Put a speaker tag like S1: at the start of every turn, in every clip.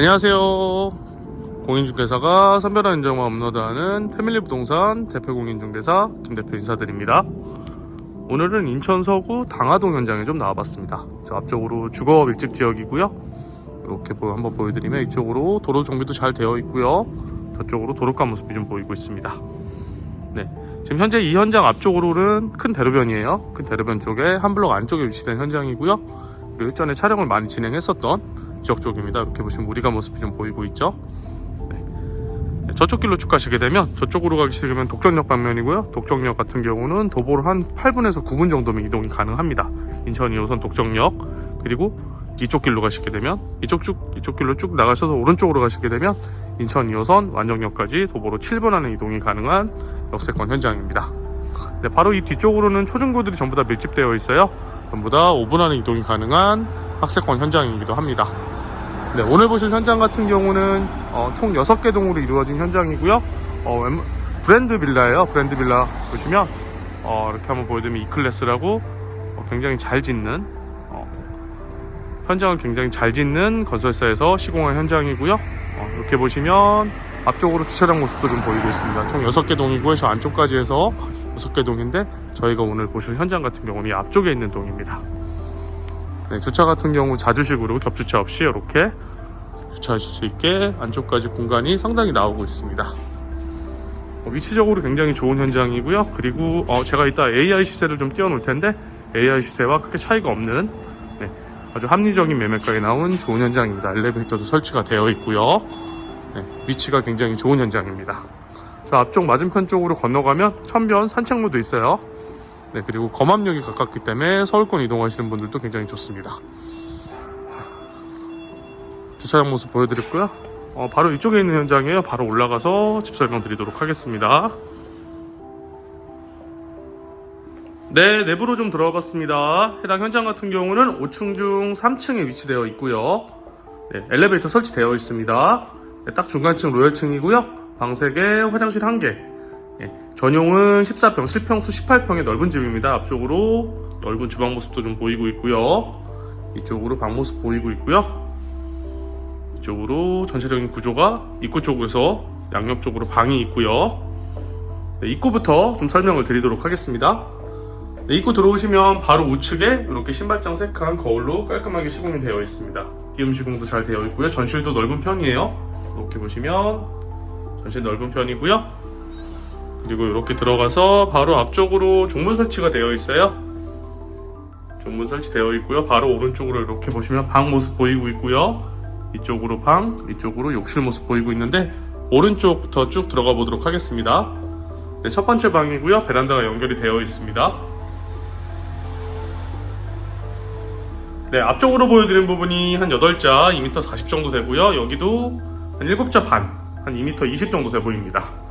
S1: 안녕하세요. 공인중개사가 선별한 인정만 업로드하는 패밀리 부동산 대표 공인중개사 김 대표 인사드립니다. 오늘은 인천 서구 당하동 현장에 좀 나와봤습니다. 저 앞쪽으로 주거 밀집 지역이고요. 이렇게 보- 한번 보여드리면 이쪽으로 도로 정비도 잘 되어 있고요. 저쪽으로 도로가 모습이 좀 보이고 있습니다. 네. 지금 현재 이 현장 앞쪽으로는 큰 대로변이에요. 큰 대로변 쪽에 한 블록 안쪽에 위치된 현장이고요. 그리고 일전에 촬영을 많이 진행했었던 지역 쪽입니다. 이렇게 보시면 우리가 모습이 좀 보이고 있죠. 네. 네, 저쪽 길로 쭉 가시게 되면 저쪽으로 가시게 되면 독전역 방면이고요. 독전역 같은 경우는 도보로 한 8분에서 9분 정도면 이동이 가능합니다. 인천 2호선 독전역 그리고 이쪽 길로 가시게 되면 이쪽 쭉 이쪽 길로 쭉 나가셔서 오른쪽으로 가시게 되면 인천 2호선 완정역까지 도보로 7분 안에 이동이 가능한 역세권 현장입니다. 네, 바로 이 뒤쪽으로는 초중고들이 전부 다 밀집되어 있어요. 전부 다 5분 안에 이동이 가능한 학세권 현장이기도 합니다. 네, 오늘 보실 현장 같은 경우는 어, 총 6개 동으로 이루어진 현장이고요. 어, 웬- 브랜드 빌라예요. 브랜드 빌라 보시면 어, 이렇게 한번 보여드리면 이클래스라고 어, 굉장히 잘 짓는 어, 현장을 굉장히 잘 짓는 건설사에서 시공한 현장이고요. 어, 이렇게 보시면 앞쪽으로 주차장 모습도 좀 보이고 있습니다. 총 6개 동이고요. 저 안쪽까지 해서 6개 동인데 저희가 오늘 보실 현장 같은 경우는 이 앞쪽에 있는 동입니다. 네, 주차 같은 경우 자주식으로 겹주차 없이 이렇게 주차하실 수 있게 안쪽까지 공간이 상당히 나오고 있습니다. 어, 위치적으로 굉장히 좋은 현장이고요. 그리고 어, 제가 이따 AI 시세를 좀 띄워놓을 텐데 AI 시세와 크게 차이가 없는 네, 아주 합리적인 매매가에 나온 좋은 현장입니다. 엘리베이터도 설치가 되어 있고요. 네, 위치가 굉장히 좋은 현장입니다. 저 앞쪽 맞은편 쪽으로 건너가면 천변 산책로도 있어요. 네, 그리고 검암역이 가깝기 때문에 서울권 이동하시는 분들도 굉장히 좋습니다. 주차장 모습 보여드렸고요. 어, 바로 이쪽에 있는 현장이에요. 바로 올라가서 집 설명 드리도록 하겠습니다. 네, 내부로 좀 들어가 봤습니다. 해당 현장 같은 경우는 5층 중 3층에 위치되어 있고요. 네, 엘리베이터 설치되어 있습니다. 네, 딱 중간층 로열층이고요. 방 3개, 화장실 1개. 예, 전용은 14평, 실평수 18평의 넓은 집입니다. 앞쪽으로 넓은 주방 모습도 좀 보이고 있고요. 이쪽으로 방 모습 보이고 있고요. 이쪽으로 전체적인 구조가 입구 쪽에서 양옆 쪽으로 방이 있고요. 네, 입구부터 좀 설명을 드리도록 하겠습니다. 네, 입구 들어오시면 바로 우측에 이렇게 신발장 색한 거울로 깔끔하게 시공이 되어 있습니다. 기음 시공도 잘 되어 있고요. 전실도 넓은 편이에요. 이렇게 보시면 전실 넓은 편이고요. 그리고 이렇게 들어가서 바로 앞쪽으로 중문 설치가 되어 있어요. 중문 설치되어 있고요. 바로 오른쪽으로 이렇게 보시면 방 모습 보이고 있고요. 이쪽으로 방, 이쪽으로 욕실 모습 보이고 있는데 오른쪽부터 쭉 들어가 보도록 하겠습니다. 네, 첫 번째 방이고요. 베란다가 연결이 되어 있습니다. 네, 앞쪽으로 보여드린 부분이 한 8자, 2m 40 정도 되고요. 여기도 한 7자 반, 한 2m 20 정도 돼 보입니다.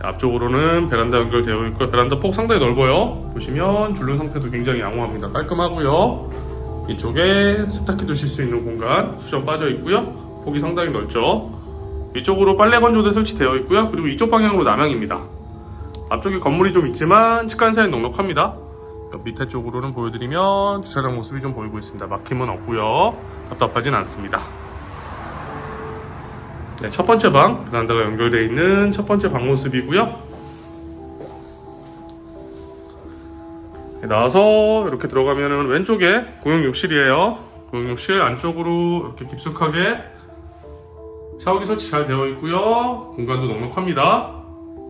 S1: 네, 앞쪽으로는 베란다 연결되어 있고요. 베란다 폭 상당히 넓어요. 보시면 줄눈 상태도 굉장히 양호합니다. 깔끔하고요. 이쪽에 세탁기 두실 수 있는 공간 수전 빠져 있고요. 폭이 상당히 넓죠. 이쪽으로 빨래 건조대 설치되어 있고요. 그리고 이쪽 방향으로 남향입니다. 앞쪽에 건물이 좀 있지만 측간사는 넉넉합니다. 그 밑에 쪽으로는 보여드리면 주차장 모습이 좀 보이고 있습니다. 막힘은 없고요. 답답하진 않습니다. 네, 첫 번째 방 베란다가 연결되어 있는 첫 번째 방 모습이고요. 네, 나와서 이렇게 들어가면은 왼쪽에 공용 욕실이에요. 공용 욕실 안쪽으로 이렇게 깊숙하게 샤워기 설치 잘 되어 있고요. 공간도 넉넉합니다.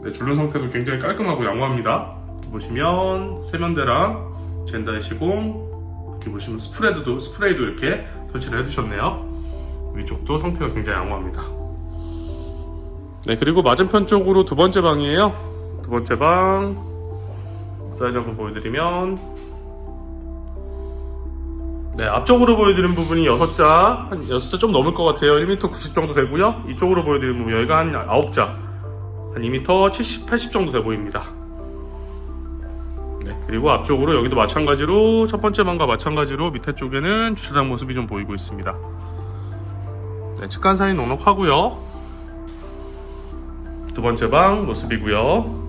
S1: 네, 줄눈 상태도 굉장히 깔끔하고 양호합니다. 이렇게 보시면 세면대랑 젠다의 시공 이렇게 보시면 스프레드도 스프레이도 이렇게 설치를 해두셨네요. 위쪽도 상태가 굉장히 양호합니다. 네 그리고 맞은편 쪽으로 두 번째 방이에요. 두 번째 방. 사이즈 한번 보여드리면. 네 앞쪽으로 보여드린 부분이 6자. 한 6자 좀 넘을 것 같아요. 1m 90 정도 되고요. 이쪽으로 보여드린 부분 여기가 한 9자. 한 2m 70, 80 정도 돼 보입니다. 네, 그리고 앞쪽으로 여기도 마찬가지로 첫 번째 방과 마찬가지로 밑에 쪽에는 주차장 모습이 좀 보이고 있습니다. 네, 측간 사이 넉넉하고요 두 번째 방 모습이고요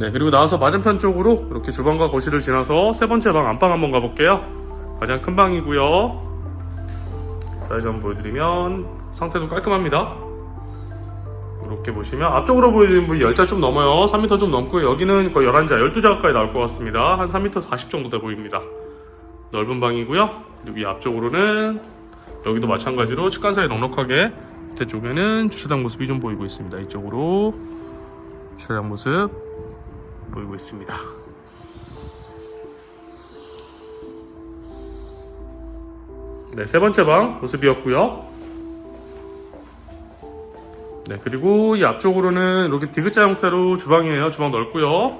S1: 네, 그리고 나와서 맞은편 쪽으로 이렇게 주방과 거실을 지나서 세 번째 방 안방 한번 가볼게요. 가장 큰 방이고요. 사이즈 한번 보여드리면 상태도 깔끔합니다. 이렇게 보시면 앞쪽으로 보이는 분이 10자 좀 넘어요. 3m 좀 넘고요. 여기는 거의 11자, 12자 가까이 나올 것 같습니다. 한 3m 40 정도 돼 보입니다. 넓은 방이고요. 그리고 이 앞쪽으로는 여기도 마찬가지로 측간사이 넉넉하게 밑에 쪽에는 주차장 모습이 좀 보이고 있습니다. 이쪽으로 주차장 모습 보이고 있습니다. 네, 세 번째 방 모습이었고요. 네, 그리고 이 앞쪽으로는 이렇게 디귿자 형태로 주방이에요. 주방 넓고요.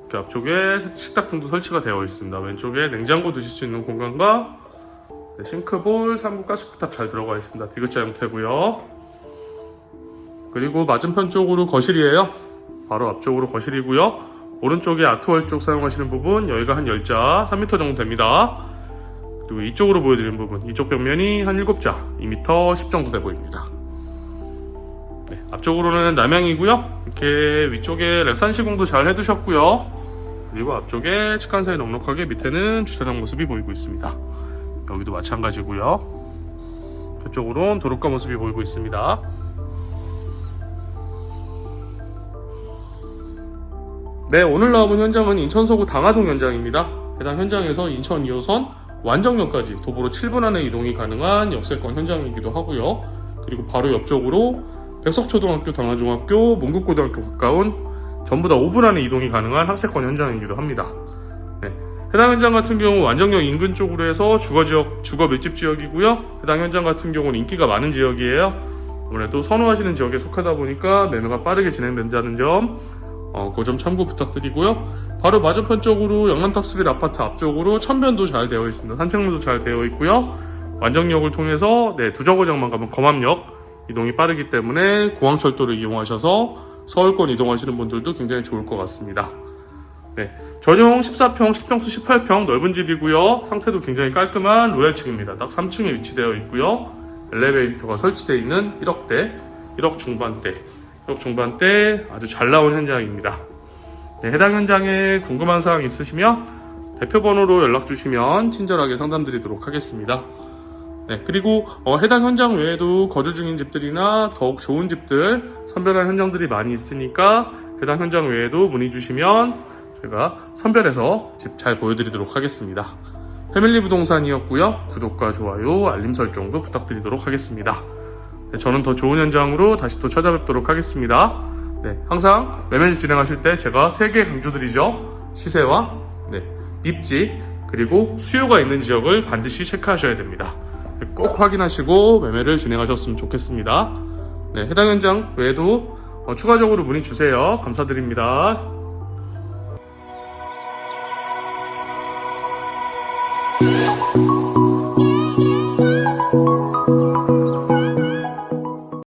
S1: 이렇게 앞쪽에 식탁 등도 설치가 되어 있습니다. 왼쪽에 냉장고 두실 수 있는 공간과 네, 싱크볼, 삼구 가스쿠탑 잘 들어가 있습니다. 디귿자 형태고요. 그리고 맞은편 쪽으로 거실이에요. 바로 앞쪽으로 거실이고요. 오른쪽에 아트월 쪽 사용하시는 부분 여기가 한 10자, 3m 정도 됩니다. 그리고 이쪽으로 보여드리는 부분 이쪽 벽면이 한 7자, 2m 10 정도 돼 보입니다. 네, 앞쪽으로는 남향이고요. 이렇게 위쪽에 렉산 시공도 잘 해두셨고요. 그리고 앞쪽에 측간 사이 넉넉하게 밑에는 주차장 모습이 보이고 있습니다. 여기도 마찬가지고요. 저쪽으로는 도로가 모습이 보이고 있습니다. 네, 오늘 나와본 현장은 인천 서구 당하동 현장입니다. 해당 현장에서 인천 2호선 완정역까지 도보로 7분 안에 이동이 가능한 역세권 현장이기도 하고요. 그리고 바로 옆쪽으로 백석초등학교, 당하중학교, 문국고등학교 가까운 전부 다 5분 안에 이동이 가능한 학세권 현장이기도 합니다. 네, 해당 현장 같은 경우 완정역 인근 쪽으로 해서 주거 지역, 주거 밀집 지역이고요. 해당 현장 같은 경우는 인기가 많은 지역이에요. 아무래도 선호하시는 지역에 속하다 보니까 매매가 빠르게 진행된다는 점, 어, 그점 참고 부탁드리고요. 바로 맞은편 쪽으로 영남탑스빌 아파트 앞쪽으로 천변도 잘 되어 있습니다. 산책로도 잘 되어 있고요. 완정역을 통해서 네, 두저고장만 가면 검암역 이동이 빠르기 때문에 공항철도를 이용하셔서 서울권 이동하시는 분들도 굉장히 좋을 것 같습니다. 네, 전용 14평, 10평수 18평 넓은 집이고요. 상태도 굉장히 깔끔한 로얄층입니다. 딱 3층에 위치되어 있고요. 엘리베이터가 설치되어 있는 1억대, 1억 중반대, 1억 중반대 아주 잘 나온 현장입니다. 네, 해당 현장에 궁금한 사항 있으시면 대표 번호로 연락 주시면 친절하게 상담드리도록 하겠습니다. 네, 그리고 어, 해당 현장 외에도 거주 중인 집들이나 더욱 좋은 집들, 선별한 현장들이 많이 있으니까 해당 현장 외에도 문의 주시면 제가 선별해서 집 잘 보여드리도록 하겠습니다. 패밀리 부동산이었고요. 구독과 좋아요, 알림 설정도 부탁드리도록 하겠습니다. 네, 저는 더 좋은 현장으로 다시 또 찾아뵙도록 하겠습니다. 네, 항상 매매 진행하실 때 제가 세 개 강조드리죠. 시세와 네, 입지 그리고 수요가 있는 지역을 반드시 체크하셔야 됩니다. 네, 꼭 확인하시고 매매를 진행하셨으면 좋겠습니다. 네, 해당 현장 외에도 어, 추가적으로 문의 주세요. 감사드립니다.